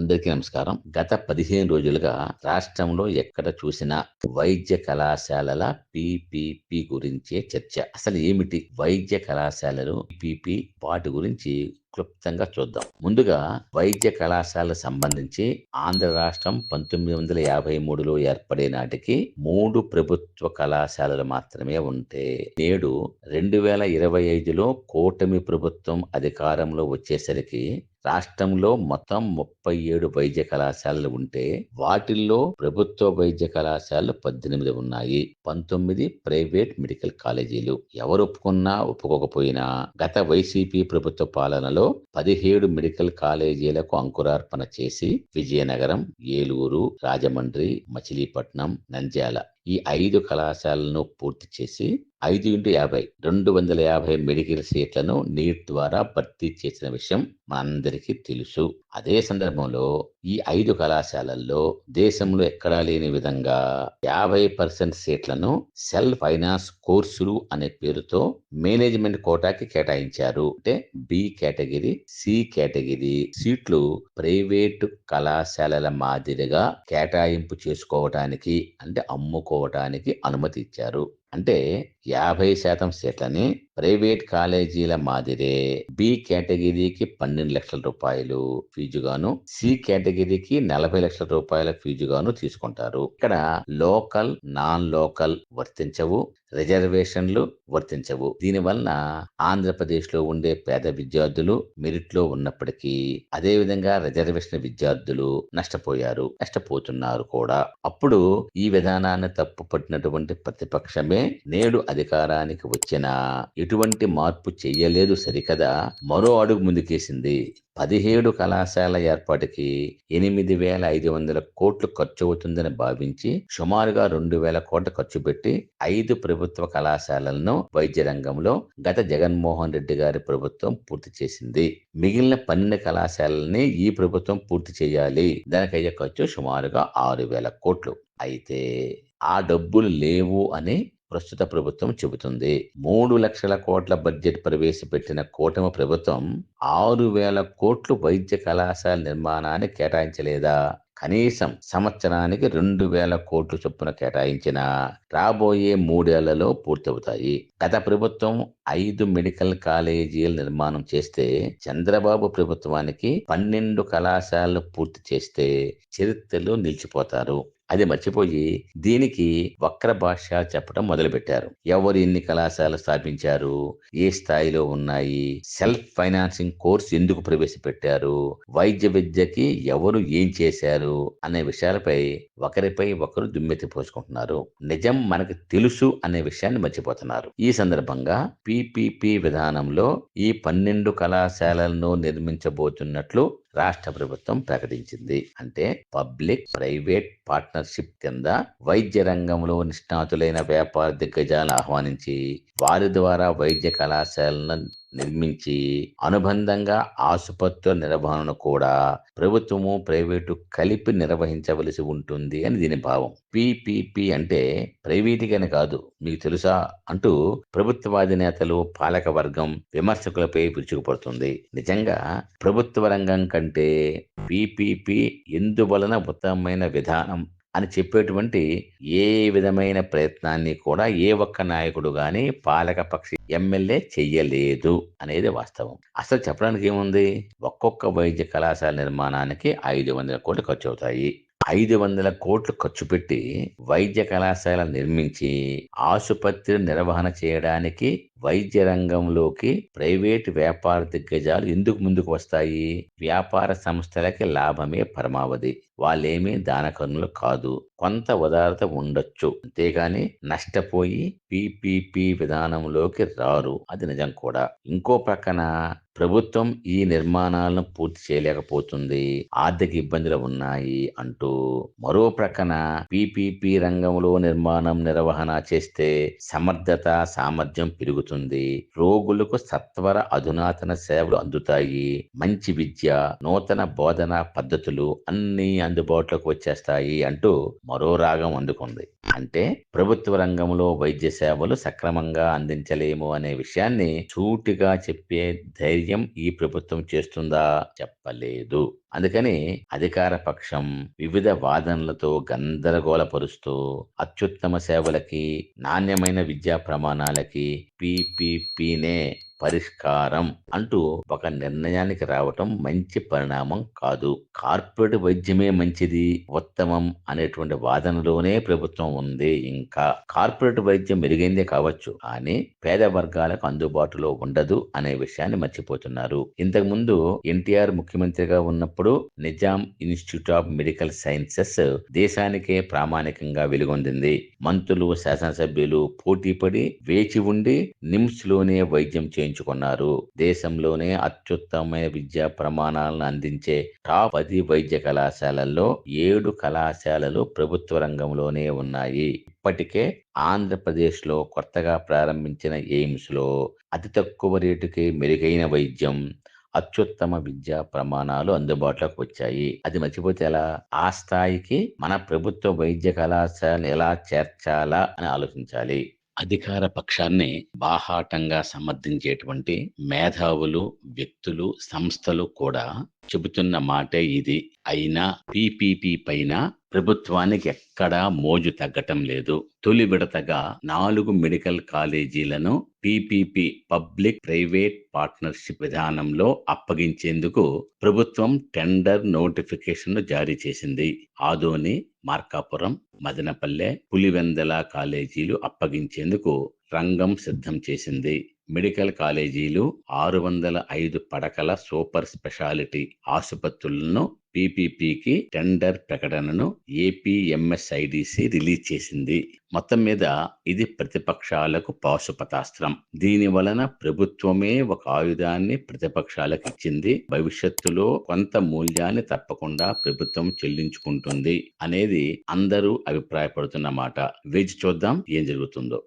అందరికీ నమస్కారం. గత పదిహేను రోజులుగా రాష్ట్రంలో ఎక్కడ చూసినా వైద్య కళాశాలల పిపిపి గురించే చర్చ. అసలు ఏమిటి వైద్య కళాశాలలు పిపి వాటి గురించి క్లుప్తంగా చూద్దాం. ముందుగా వైద్య కళాశాల సంబంధించి ఆంధ్ర రాష్ట్రం పంతొమ్మిది వందల యాభై మూడులో ఏర్పడే నాటికి మూడు ప్రభుత్వ కళాశాలలు మాత్రమే ఉంటే నేడు రెండు వేల ఇరవై ఐదులో కూటమి ప్రభుత్వం అధికారంలో వచ్చేసరికి రాష్ట్రంలో మొత్తం ముప్పై ఏడు వైద్య కళాశాలలు ఉంటే వాటిల్లో ప్రభుత్వ వైద్య కళాశాలలు పద్దెనిమిది ఉన్నాయి. పంతొమ్మిది ప్రైవేట్ మెడికల్ కాలేజీలు. ఎవరు ఒప్పుకున్నా ఒప్పుకోకపోయినా గత వైసీపీ ప్రభుత్వ పాలనలో పదిహేడు మెడికల్ కాలేజీలకు అంకురార్పణ చేసి విజయనగరం ఏలూరు రాజమండ్రి మచిలీపట్నం నంద్యాల ఈ ఐదు కళాశాలను పూర్తి చేసి ఐదు ఇంటూ యాభై రెండు వందల యాభై మెడికల్ సీట్లను నీట్ ద్వారా భర్తీ చేసిన విషయం మనందరికీ తెలుసు. అదే సందర్భంలో ఈ ఐదు కళాశాలల్లో దేశంలో ఎక్కడా లేని విధంగా యాభై పర్సెంట్ సీట్లను సెల్ ఫైనాన్స్ కోర్సులు అనే పేరుతో మేనేజ్మెంట్ కోటాకి కేటాయించారు. అంటే బి కేటగిరీ సి కేటగిరీ సీట్లు ప్రైవేటు కళాశాలల మాదిరిగా కేటాయింపు చేసుకోవటానికి అంటే అమ్ముకోవటానికి అనుమతి ఇచ్చారు అంటే యాభై శాతం సీట్లని ప్రైవేట్ కాలేజీల మాదిరే బి కేటగిరీకి పన్నెండు లక్షల రూపాయలు ఫీజుగాను సి కేటగిరీకి నలభై లక్షల రూపాయల ఫీజుగాను తీసుకుంటారు. ఇక్కడ లోకల్ నాన్ లోకల్ వర్తించవు. రిజర్వేషన్లు వర్తించవు. దీనివల్ల ఆంధ్రప్రదేశ్లో ఉండే పేద విద్యార్థులు మెరిట్లో ఉన్నప్పటికీ అదే విధంగా రిజర్వేషన్ విద్యార్థులు నష్టపోయారు నష్టపోతున్నారు కూడా. అప్పుడు ఈ విధానాన్ని తప్పుపట్టినటువంటి ప్రతిపక్షమే నేడు అధికారానికి వచ్చిన ఎటువంటి మార్పు చెయ్యలేదు సరికదా మరో అడుగు ముందుకేసింది. పదిహేడు కళాశాల ఏర్పాటుకి ఎనిమిది వేల ఐదు వందల కోట్లు ఖర్చు అవుతుందని భావించి సుమారుగా రెండు వేల కోట్ల ఖర్చు పెట్టి ఐదు ప్రభుత్వ కళాశాలలను వైద్య రంగంలో గత జగన్మోహన్ రెడ్డి గారి ప్రభుత్వం పూర్తి చేసింది. మిగిలిన పన్నెండు కళాశాలని ఈ ప్రభుత్వం పూర్తి చేయాలి. దానికి అయ్యే ఖర్చు సుమారుగా ఆరు వేల కోట్లు. అయితే ఆ డబ్బులు లేవు అని ప్రస్తుత ప్రభుత్వం చెబుతుంది. మూడు లక్షల కోట్ల బడ్జెట్ ప్రవేశపెట్టిన కూటమి ప్రభుత్వం ఆరు వేల కోట్లు వైద్య కళాశాల నిర్మాణాన్ని కేటాయించలేదా? కనీసం సంవత్సరానికి రెండు వేల కోట్లు చొప్పున కేటాయించిన రాబోయే మూడేళ్ళలో పూర్తవుతాయి. గత ప్రభుత్వం ఐదు మెడికల్ కాలేజీల నిర్మాణం చేస్తే చంద్రబాబు ప్రభుత్వానికి పన్నెండు కళాశాలలు పూర్తి చేస్తే చరిత్రలో నిలిచిపోతారు. అది మర్చిపోయి దీనికి వక్ర భాష చెప్పడం మొదలుపెట్టారు. ఎవరు ఎన్ని కళాశాలలు స్థాపించారు? ఏ స్థాయిలో ఉన్నాయి? సెల్ఫ్ ఫైనాన్సింగ్ కోర్స్ ఎందుకు ప్రవేశపెట్టారు? వైద్య విద్యకి ఎవరు ఏం చేశారు? అనే విషయాలపై ఒకరిపై ఒకరు దుమ్మెత్తి పోసుకుంటున్నారు. నిజం మనకు తెలుసు అనే విషయాన్ని మర్చిపోతున్నారు. ఈ సందర్భంగా పిపిపి విధానంలో ఈ పన్నెండు కళాశాలలను నిర్మించబోతున్నట్లు రాష్ట్ర ప్రభుత్వం ప్రకటించింది. అంటే పబ్లిక్ ప్రైవేట్ పార్ట్నర్షిప్ కింద వైద్య రంగంలో నిష్ణాతులైన వ్యాపార దిగ్గజాలను ఆహ్వానించి వారి ద్వారా వైద్య కళాశాలను నిర్మించి అనుబంధంగా ఆసుపత్రుల నిర్వహణను కూడా ప్రభుత్వము ప్రైవేటు కలిపి నిర్వహించవలసి ఉంటుంది అని దీని భావం. పిపిపి అంటే ప్రైవేటుగానే కాదు మీకు తెలుసా అంటూ ప్రభుత్వవాది నేతలు పాలక వర్గం విమర్శకులపై విరుచుకుపడుతుంది నిజంగా ప్రభుత్వ రంగం కంటే పిపిపి ఎందువలన ఉత్తమమైన విధానం అని చెప్పేటువంటి ఏ విధమైన ప్రయత్నాన్ని కూడా ఏ ఒక్క నాయకుడు గాని పాలకపక్ష ఎమ్మెల్యే చెయ్యలేదు అనేది వాస్తవం. అసలు చెప్పడానికి ఏముంది? ఒక్కొక్క వైద్య కళాశాల నిర్మాణానికి ఐదు వందల కోట్లు ఖర్చు అవుతాయి ఐదు వందల కోట్లు ఖర్చు పెట్టి వైద్య కళాశాల నిర్మించి ఆసుపత్రి నిర్వహణ చేయడానికి వైద్య రంగంలోకి ప్రైవేట్ వ్యాపార దిగ్గజాలు ఎందుకు ముందుకు వస్తాయి? వ్యాపార సంస్థలకి లాభమే పరమావధి. వాళ్ళేమీ దానకర్ణులు కాదు. కొంత ఉదారత ఉండొచ్చు. అంతేగాని నష్టపోయి పిపిపి విధానంలోకి రారు. అది నిజం కూడా. ఇంకో ప్రక్కన ప్రభుత్వం ఈ నిర్మాణాలను పూర్తి చేయలేకపోతుంది. ఆర్థిక ఇబ్బందులు ఉన్నాయి అంటూ మరో ప్రక్కన పిపిపి రంగంలో నిర్మాణం నిర్వహణ చేస్తే సమర్థత సామర్థ్యం పెరుగుతుంది. పెరుగుతుంది రోగులకు సత్వర అధునాతన సేవలు అందుతాయి. మంచి విద్య నూతన బోధన పద్ధతులు అన్ని అందుబాటులోకి వచ్చేస్తాయి అంటూ మరో రాగం అందుకుంది. అంటే ప్రభుత్వ రంగంలో వైద్య సేవలు సక్రమంగా అందించలేము అనే విషయాన్ని సూటిగా చెప్పే ధైర్యం ఈ ప్రభుత్వం చేస్తుందా? చెప్పలేదు. అందుకని అధికార పక్షం వివిధ వాదనలతో గందరగోళపరుస్తూ అత్యుత్తమ సేవలకి నాణ్యమైన విద్యా ప్రమాణాలకి పీపీపీనే పరిష్కారం అంటూ ఒక నిర్ణయానికి రావటం మంచి పరిణామం కాదు. కార్పొరేట్ వైద్యమే మంచిది ఉత్తమం అనేటువంటి వాదనలోనే ప్రభుత్వం ఉంది. ఇంకా కార్పొరేట్ వైద్యం మెరుగైందే కావచ్చు కానీ పేద వర్గాలకు అందుబాటులో ఉండదు అనే విషయాన్ని మర్చిపోతున్నారు. ఇంతకు ముందు ఎన్టీఆర్ ముఖ్యమంత్రిగా ఉన్నప్పుడు Nizam institute of medical sciences దేశానికే ప్రామాణికంగా వెలుగొందింది. మంత్రులు శాసనసభ్యులు పోటీపడి వేచి ఉండి నిమ్స్లోనే వైద్యం చేయించుకున్నారు దేశంలోనే అత్యుత్తమ విద్యా ప్రమాణాలను అందించే టాప్ పది వైద్య కళాశాలల్లో ఏడు కళాశాలలు ప్రభుత్వ రంగంలోనే ఉన్నాయి. ఇప్పటికే ఆంధ్రప్రదేశ్లో కొత్తగా ప్రారంభించిన ఎయిమ్స్లో అతి తక్కువ రేటుకి మెరుగైన వైద్యం అత్యుత్తమ విద్యా ప్రమాణాలు అందుబాటులోకి వచ్చాయి. అది మర్చిపోతే ఎలా? ఆ స్థాయికి మన ప్రభుత్వ వైద్య కళాశాలను ఎలా చేర్చాలా అని ఆలోచించాలి. అధికార పక్షాన్ని బాహాటంగా సమర్థించేటువంటి మేధావులు వ్యక్తులు సంస్థలు కూడా చెబుతున్న మాటే ఇది. అయినా పీపీపీ పైన ప్రభుత్వానికి ఎక్కడా మోజు తగ్గటం లేదు. తొలి విడతగా నాలుగు మెడికల్ కాలేజీలను పీపీపీ పబ్లిక్ ప్రైవేట్ పార్ట్నర్షిప్ విధానంలో అప్పగించేందుకు ప్రభుత్వం టెండర్ నోటిఫికేషన్ జారీ చేసింది. ఆదోని మార్కాపురం మదనపల్లె పులివెందల కాలేజీలు అప్పగించేందుకు రంగం సిద్ధం చేసింది. మెడికల్ కాలేజీలు ఆరు వందల ఐదు పడకల సూపర్ స్పెషాలిటీ ఆసుపత్రులను పీపీపీకి టెండర్ ప్రకటనను ఏపీఎంఎస్ఐడిసి రిలీజ్ చేసింది. మొత్తం మీద ఇది ప్రతిపక్షాలకు పాశుపతాస్త్రం. దీని వలన ప్రభుత్వమే ఒక ఆయుధాన్ని ప్రతిపక్షాలకు ఇచ్చింది. భవిష్యత్తులో కొంత మూల్యాన్ని తప్పకుండా ప్రభుత్వం చెల్లించుకుంటుంది అనేది అందరూ అభిప్రాయపడుతున్న మాట. వేచి చూద్దాం ఏం జరుగుతుందో.